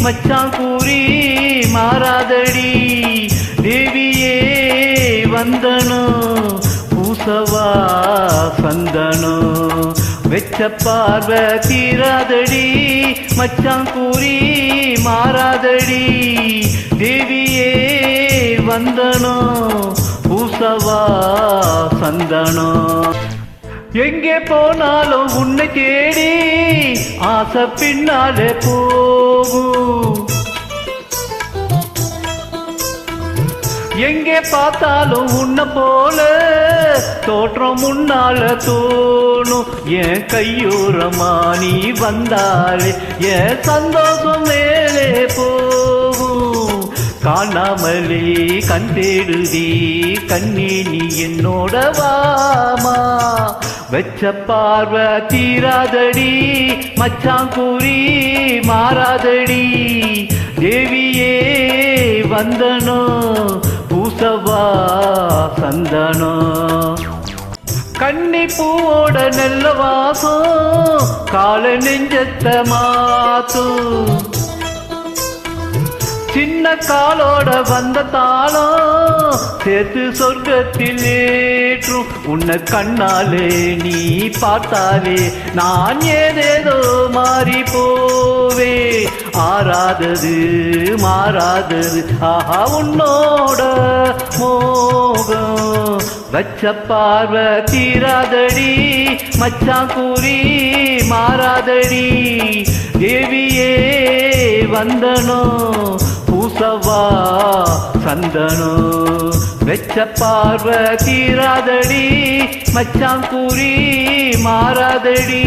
மச்சான் கூறி மாறாதடி. தேவியே வந்தனோ பூசவா சந்தனோ. வெச்ச பார்வை தீராதடி. மச்சான் கூறி மாறாதடி. தேவியே வந்தனோ பூசவா சந்தனோ. எங்கே போனாலும் உன்னை தேடி ஆசை பின்னாலே போ. எங்கே பார்த்தாலும் உன்ன போல தோற்றம் முன்னால தோணும். என் கையூரமா நீ வந்தாலே என் சந்தோஷம் மேலே போகும். காணாமலே கண் தேடுதி நீ என்னோட வாமா. வெச்ச பார்வை தீராதடி மச்சான் கூறி மாறாதடி. தேவியே வந்தனோ பூசவா சந்தனோ? கன்னி பூவோட நல்ல வாசம் கால நெஞ்சத்த மாத்தும் சின்ன காலோட வந்த தாளம் சேர்த்து சொர்க்கத்தில் ஏற்றும் உன்னை கண்ணாலே நீ பார்த்தாலே நான் ஏதேதோ மாறி ஆறாதது மாறாதது. ஆஹா உன்னோட மோகம். வச்ச பார்வை தீராதடி மச்சான் கூறி மாறாதடி. தேவியே வந்தனோ பூசவா சந்தனோ. வெச்ச பார்வை தீராதடி மச்சான் கூறி மாறாதடி.